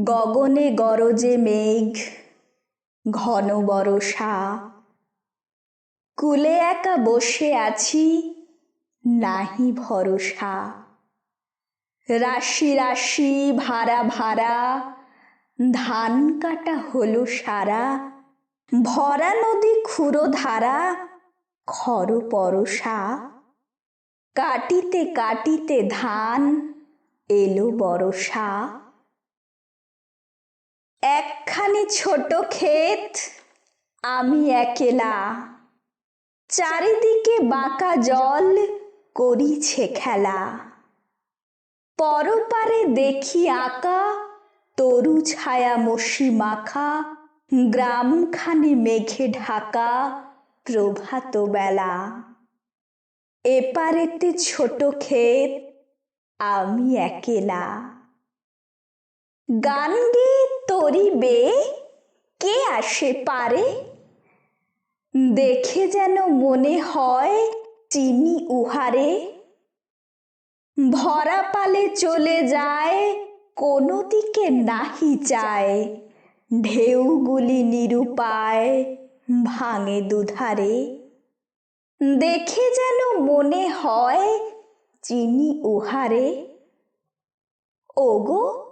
গগনে গরজে মেঘ, ঘন বরষা। কুলে একা বসে আছি, নাহি ভরসা। রাশি রাশি ভাড়া ভাড়া, ধান কাটা হলো সারা। ভরা নদী ক্ষুরো ধারা খর পরশা। কাটিতে কাটিতে ধান এলো বরষা একখানি ছোট ক্ষেত, আমি একেলা। চারিদিকে বাঁকা জল করিছে খেলা। পরপারে দেখি আঁকা, তরু ছায়া মসি মাখা, গ্রামখানি মেঘে ঢাকা প্রভাত বেলা। এপারেতে ছোট ক্ষেত, আমি একেলা। গান গেয়ে তরিবে কে আসে পারে? দেখে যেন মনে হয় চিনি উহারে। ভরা পালে চলে যায়, কোনো দিকে নাহি চায় ঢেউগুলি নিরুপায় ভাঙে দুধারে। দেখে যেন মনে হয় চিনি উহারে। ওগো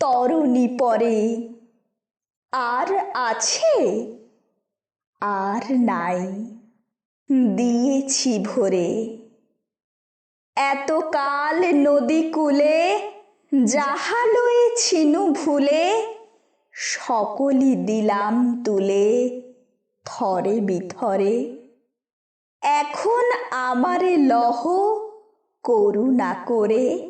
তরণী পরে। আর আছে? আর নাই। দিয়েছি ভরে। এতকাল নদী কূলে, যাহা লয়েছিনু ভুলে সকলি দিলাম তুলে থরে বিথরে। এখন আমারে লহ করুণা করে।